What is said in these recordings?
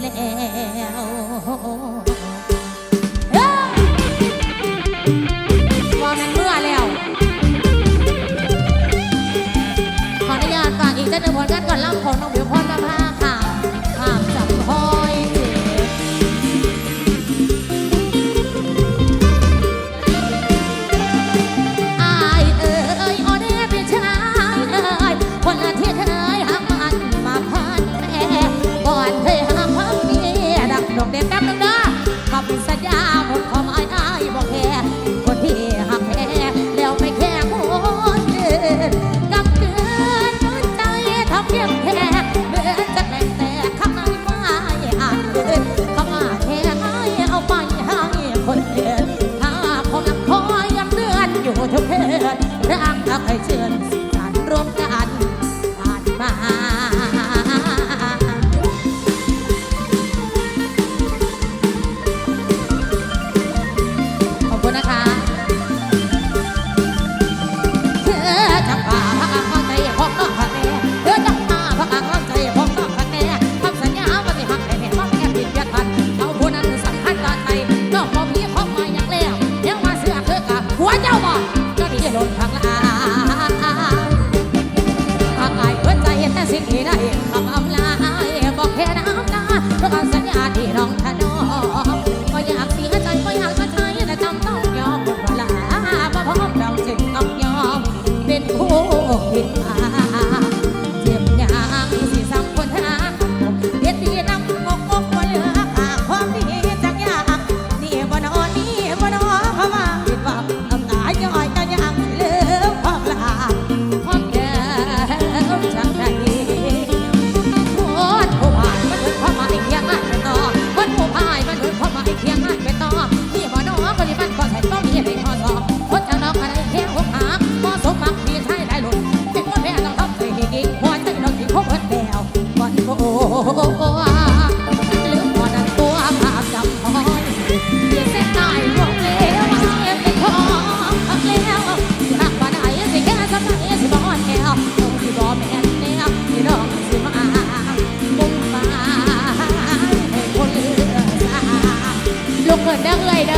แล้ว ครั้งอาใครเชิญ เกินดังเลยเด้อ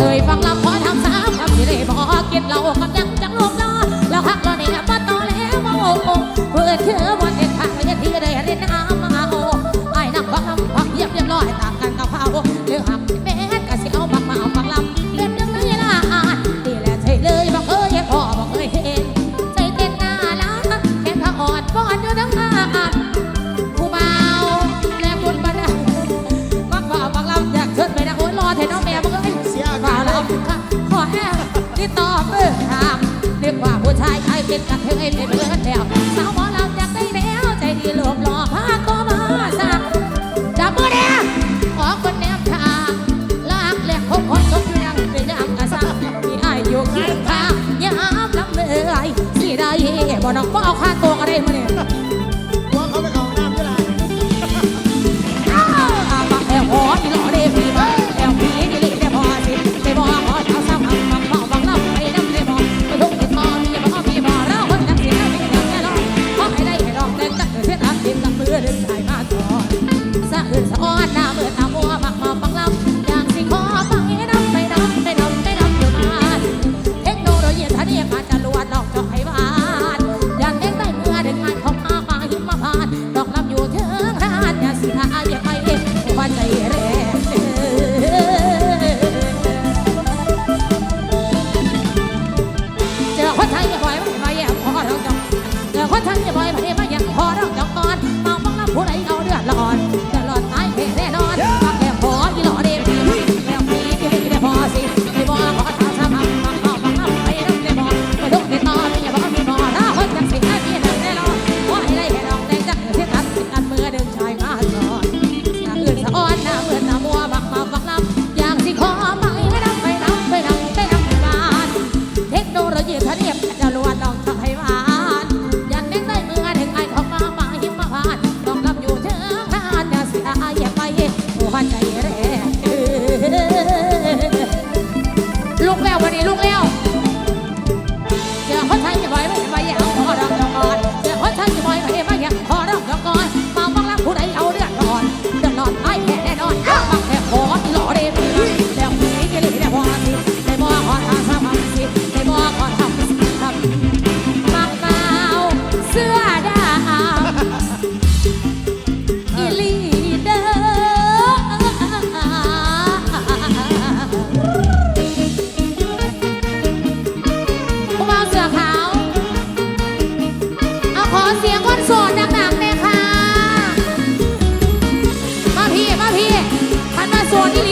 người vang lắm เป็นกระเทยเป็นเลิศแล้วสาวหมอลำจากได้แล้วใจดีหลบหล่อพาก็มาสักจับมือแดงออกคนแนมทาลากแหลกคบคนจบองเป็นยามกระซับมีอายอยู่ข้างทางยามลำเลื่อยี่ได้บ่น้องบ่เอาค่าตัวอะไรมาเนี่ย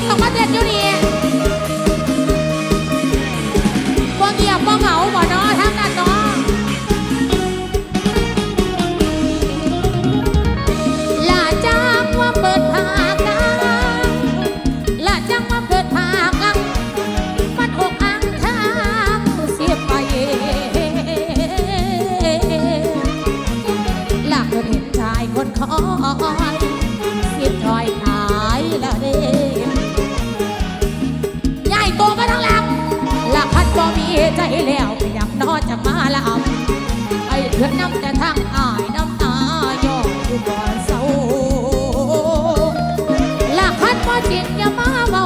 ดต้องมเต้นอยู่นี่บ่เงียบบ่เหาบ่นอทางนั้นนาะลาจังว่าเปิดภาคกังลาจังว่าเปิดภาคกังมันหกอังทางเสียไปลาคนเห็นชายคนขอ พิ่นำแต่ทางอายนำตาย่ออยู่บ่อเศร้าลากคันบ่จริย่ามาเว้า